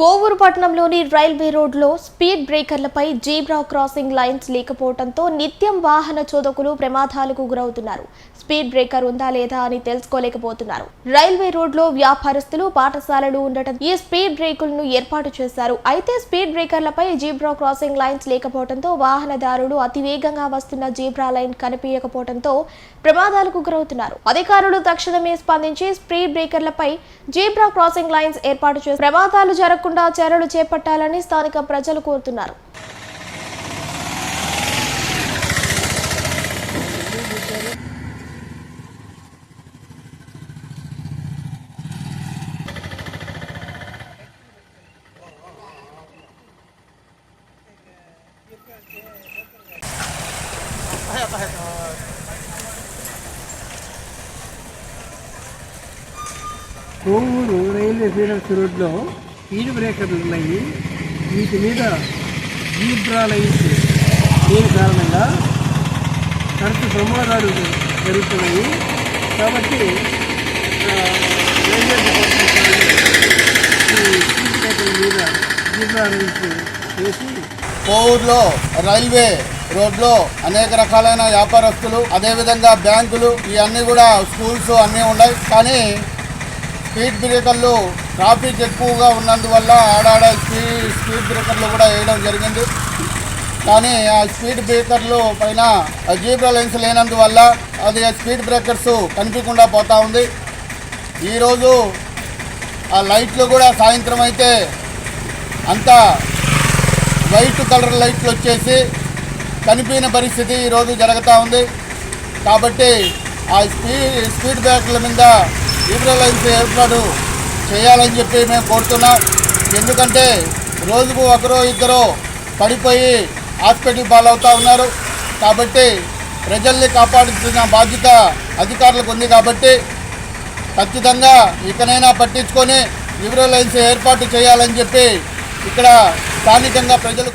కోవూరు పట్టణంలోని రైల్వే రోడ్లో స్పీడ్ బ్రేకర్లపై జీబ్రా క్రాసింగ్ లైన్స్ లేకపోవడంతో నిత్యం వాహన చోదకులు ప్రమాదాలకు గురవుతున్నారు. స్పీడ్ బ్రేకర్ ఉందా లేదా అని తెలుసుకోలేకపోతున్నారు. రైల్వే రోడ్లో వ్యాపారస్తులు పాఠశాలలు ఉండటం ఈ స్పీడ్ బ్రేకులను ఏర్పాటు చేశారు. అయితే స్పీడ్ బ్రేకర్లపై జీబ్రా క్రాసింగ్ లైన్స్ లేకపోవడంతో వాహనదారులు అతివేగంగా వస్తున్న జీబ్రా లైన్ కనిపించకపోవడంతో ప్రమాదాలకు గురవుతున్నారు. అధికారులు తక్షణమే స్పందించి స్పీడ్ బ్రేకర్లపై జీబ్రా క్రాసింగ్ లైన్స్ ఏర్పాటు చేసి ప్రమాదాలు జరగకుండా చర్యలు చేపట్టాలని స్థానిక ప్రజలు కోరుతున్నారు. కోవూరు రైల్వే ఫీడర్స్ రోడ్లో స్పీడ్ బ్రేకర్లు ఉన్నాయి. వీటి మీద జీబ్రా లైన్స్ లేని కారణంగా తరచు ప్రమాదాలు జరుగుతున్నాయి. కాబట్టి రైల్వే డిపార్ట్మెంట్ స్పీడ్ బ్రేకర్ల మీద జీబ్రా లైన్స్ వేసి కోవూరులో రైల్వే రోడ్లో అనేక రకాలైన వ్యాపారస్తులు అదేవిధంగా బ్యాంకులు ఇవన్నీ కూడా స్కూల్స్ అన్నీ ఉన్నాయి. కానీ స్పీడ్ బ్రేకర్లు ట్రాఫిక్ ఎక్కువగా ఉన్నందువల్ల ఆడాడ స్పీడ్ స్పీడ్ బ్రేకర్లు కూడా వేయడం జరిగింది. కానీ ఆ స్పీడ్ బ్రేకర్లు పైన జీబ్రా లెన్స్ లేనందువల్ల అది ఆ స్పీడ్ బ్రేకర్స్ కనిపించకుండా పోతూ ఉంది. ఈరోజు ఆ లైట్లు కూడా సాయంత్రం అయితే అంతా వైట్ కలర్ లైట్లు వచ్చేసి కనిపించిన పరిస్థితి ఈరోజు జరుగుతూ ఉంది. కాబట్టి ఆ స్పీడ్ స్పీడ్ బ్రేకర్ల మీద లిబరలైన్స్ ఏర్పాటు చేయాలని చెప్పి మేము కోరుతున్నాం. ఎందుకంటే రోజుకు ఒకరో ఇద్దరు పడిపోయి హాస్పిటల్ పాలవుతూ ఉన్నారు. కాబట్టి ప్రజల్ని కాపాడుతున్న బాధ్యత అధికారులకు ఉంది కాబట్టి ఖచ్చితంగా ఇకనైనా పట్టించుకొని లిబరలైన్స్ ఏర్పాటు చేయాలని చెప్పి ఇక్కడ స్థానికంగా ప్రజలు